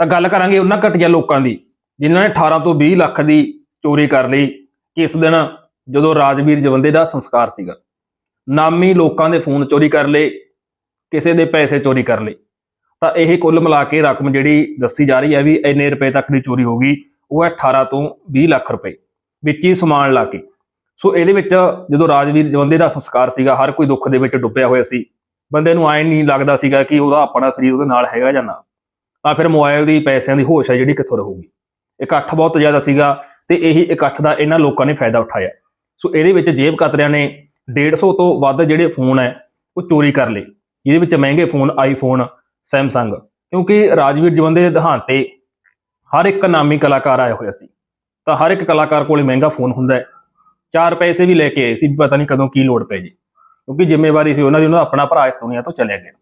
ਤਾਂ ਗੱਲ ਕਰਾਂਗੇ ਉਹਨਾਂ ਘਟੀਆ ਲੋਕਾਂ ਦੀ, ਜਿਨ੍ਹਾਂ ਨੇ 18 ਤੋਂ 20 ਲੱਖ ਦੀ ਚੋਰੀ ਕਰ ਲਈ ਕਿਸ ਦਿਨ ਜਦੋਂ ਰਾਜਵੀਰ ਜਵੰਦੇ ਦਾ ਸੰਸਕਾਰ ਸੀਗਾ। ਨਾਮੀ ਲੋਕਾਂ ਦੇ ਫੋਨ ਚੋਰੀ ਕਰ ਲਏ, ਕਿਸੇ ਦੇ ਪੈਸੇ ਚੋਰੀ ਕਰ ਲਏ। ਤਾਂ ਇਹ ਕੁੱਲ ਮਿਲਾ ਕੇ ਰਕਮ ਜਿਹੜੀ ਦੱਸੀ ਜਾ ਰਹੀ ਹੈ ਵੀ ਇੰਨੇ ਰੁਪਏ ਤੱਕ ਦੀ ਚੋਰੀ ਹੋ ਗਈ, ਉਹ ਹੈ 18 ਤੋਂ 20 ਲੱਖ ਰੁਪਏ, ਵਿੱਚ ਹੀ ਸਮਾਨ ਲਾ ਕੇ। ਸੋ ਇਹਦੇ ਵਿੱਚ ਜਦੋਂ ਰਾਜਵੀਰ ਜਵੰਦੇ ਦਾ ਸੰਸਕਾਰ ਸੀਗਾ, ਹਰ ਕੋਈ ਦੁੱਖ ਦੇ ਵਿੱਚ ਡੁੱਬਿਆ ਹੋਇਆ ਸੀ। ਬੰਦੇ ਨੂੰ ਐ ਨਹੀਂ ਲੱਗਦਾ ਸੀਗਾ ਕਿ ਉਹਦਾ ਆਪਣਾ ਸਰੀਰ ਉਹਦੇ ਨਾਲ ਹੈਗਾ ਜਾਂ ਨਾ। ਤਾਂ ਫਿਰ ਮੋਬਾਈਲ ਦੀ ਪੈਸਿਆਂ ਦੀ ਹੋਸ਼ ਹੈ ਜਿਹੜੀ ਕਿੱਥੋਂ ਰਹੂਗੀ। ਇਕੱਠ ਬਹੁਤ ਜ਼ਿਆਦਾ ਸੀਗਾ ਤੇ ਇਹੀ ਇਕੱਠ ਦਾ ਇਹਨਾਂ ਲੋਕਾਂ ਨੇ ਫਾਇਦਾ ਉਠਾਇਆ। ਸੋ ਇਹਦੇ ਵਿੱਚ ਜੇਬ ਕਤਰਿਆਂ ਨੇ 150 ਤੋਂ ਵੱਧ ਜਿਹੜੇ ਫੋਨ ਹੈ ਉਹ ਚੋਰੀ ਕਰ ਲਏ। ਜਿਹਦੇ ਵਿੱਚ ਮਹਿੰਗੇ ਫੋਨ, ਆਈਫੋਨ, ਸੈਮਸੰਗ। ਕਿਉਂਕਿ ਰਾਜਵੀਰ ਜਵੰਦੇ ਦੇ ਦੇਹਾਂਤ ਹਰ ਇੱਕ ਨਾਮੀ ਕਲਾਕਾਰ ਆਇਆ ਹੋਇਆ ਸੀ। ਤਾਂ ਹਰ ਇੱਕ ਕਲਾਕਾਰ ਕੋਲੇ ਮਹਿੰਗਾ ਫੋਨ ਹੁੰਦਾ ਹੈ ਚਾਰ ਪੈਸੇ ਵੀ ਲੈ ਕੇ ਆਏ ਸੀ ਵੀ ਪਤਾ ਨਹੀਂ ਕਦੋਂ ਕੀ ਲੋੜ ਪੈ ਜੇ। ਕਿਉਂਕਿ ਜ਼ਿੰਮੇਵਾਰੀ ਸੀ ਉਹਨਾਂ ਦੀ, ਉਹਨਾਂ ਦਾ ਆਪਣਾ ਭਰਾ ਇਸ ਦੁਨੀਆ ਤੋਂ ਚਲਿਆ ਗਿਆ।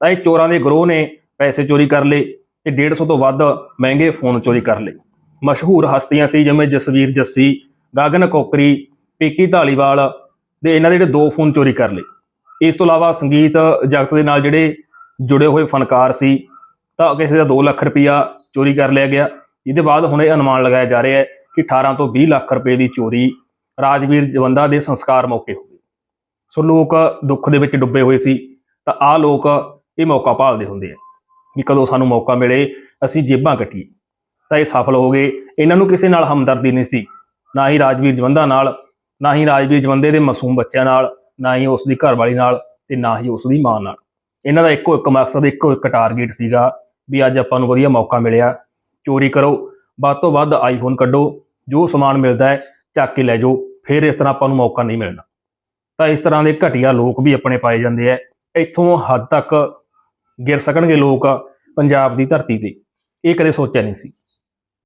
ਤਾਂ ਇਹ ਚੋਰਾਂ ਦੇ ਗਰੋਹ ਨੇ ਪੈਸੇ ਚੋਰੀ ਕਰ ਲਏ। ਤੇ 150 ਤੋਂ ਵੱਧ ਮਹਿੰਗੇ ਫੋਨ ਚੋਰੀ ਕਰ ਲਏ। ਮਸ਼ਹੂਰ ਹਸਤੀਆਂ ਸੀ ਜਿਵੇਂ ਜਸਵੀਰ ਜੱਸੀ, ਗਗਨ ਕੋਕਰੀ, ਪੀਕੀ ਢਾਲੀਵਾਲ ਦੇ ਇਹਨਾਂ ਦੇ ਜਿਹੜੇ ਦੋ ਫੋਨ ਚੋਰੀ ਕਰ ਲਏ। ਇਸ ਤੋਂ ਇਲਾਵਾ ਸੰਗੀਤ ਜਗਤ ਦੇ ਨਾਲ ਜਿਹੜੇ ਜੁੜੇ ਹੋਏ ਫਨਕਾਰ ਸੀ, ਤਾਂ ਕਿਸੇ ਦਾ 2 ਲੱਖ ਰੁਪਇਆ ਚੋਰੀ ਕਰ ਲਿਆ ਗਿਆ। ਜਿਹਦੇ ਬਾਅਦ ਹੁਣ ਇਹ ਅਨੁਮਾਨ ਲਗਾਇਆ ਜਾ ਰਿਹਾ ਹੈ ਕਿ 18 ਤੋਂ 20 ਲੱਖ ਰੁਪਏ ਦੀ ਚੋਰੀ ਰਾਜਵੀਰ ਜਵੰਦਾ ਦੇ ਸੰਸਕਾਰ ਮੌਕੇ ਹੋ ਗਈ ਸੋ ਲੋਕ ਦੁੱਖ ਦੇ ਵਿੱਚ ਡੁੱਬੇ ਹੋਏ ਸੀ, ਤਾਂ ਆਹ ਲੋਕ ਇਹ ਮੌਕਾ ਭਾਲਦੇ ਹੁੰਦੇ ਆ। ਵੀ ਕਦੋਂ ਸਾਨੂੰ ਮੌਕਾ ਮਿਲੇ, ਅਸੀਂ ਜੇਬਾਂ ਕੱਟੀਏ ਤਾਂ ਇਹ ਸਫਲ ਹੋ ਗਏ। ਇਹਨਾਂ ਨੂੰ ਕਿਸੇ ਨਾਲ ਹਮਦਰਦੀ ਨਹੀਂ ਸੀ। ਨਾ ਹੀ ਰਾਜਵੀਰ ਜਵੰਦਾ ਨਾਲ, ਨਾ ਹੀ ਰਾਜਵੀਰ ਜਵੰਦੇ ਦੇ ਮਾਸੂਮ ਬੱਚਿਆਂ ਨਾਲ, ਨਾ ਹੀ ਉਸ ਦੀ ਘਰਵਾਲੀ ਨਾਲ ਤੇ ਨਾ ਹੀ ਉਸ ਦੀ ਮਾਂ ਨਾਲ। ਇਹਨਾਂ ਦਾ ਇੱਕੋ ਇੱਕ ਮਕਸਦ, ਇੱਕੋ ਇੱਕ ਟਾਰਗੇਟ ਸੀਗਾ ਵੀ ਅੱਜ ਆਪਾਂ ਨੂੰ ਵਧੀਆ ਮੌਕਾ ਮਿਲਿਆ। ਚੋਰੀ ਕਰੋ, ਵੱਧ ਤੋਂ ਵੱਧ ਆਈਫੋਨ ਕੱਢੋ, ਜੋ ਸਮਾਨ ਮਿਲਦਾ ਹੈ, ਚੱਕ ਕੇ ਲੈ ਜਾਓ, ਫਿਰ ਇਸ ਤਰ੍ਹਾਂ ਆਪਾਂ ਨੂੰ ਮੌਕਾ ਨਹੀਂ ਮਿਲਣਾ। ਤਾਂ ਇਸ ਤਰ੍ਹਾਂ ਦੇ ਘਟੀਆ ਲੋਕ ਵੀ ਆਪਣੇ ਪਾਏ ਜਾਂਦੇ ਆ। ਇੱਥੋਂ ਹੱਦ ਤੱਕ ਗਿਰ ਸਕਣਗੇ ਲੋਕ ਪੰਜਾਬ ਦੀ ਧਰਤੀ ਤੇ। ਇਹ ਕਦੇ ਸੋਚਿਆ ਨਹੀਂ ਸੀ।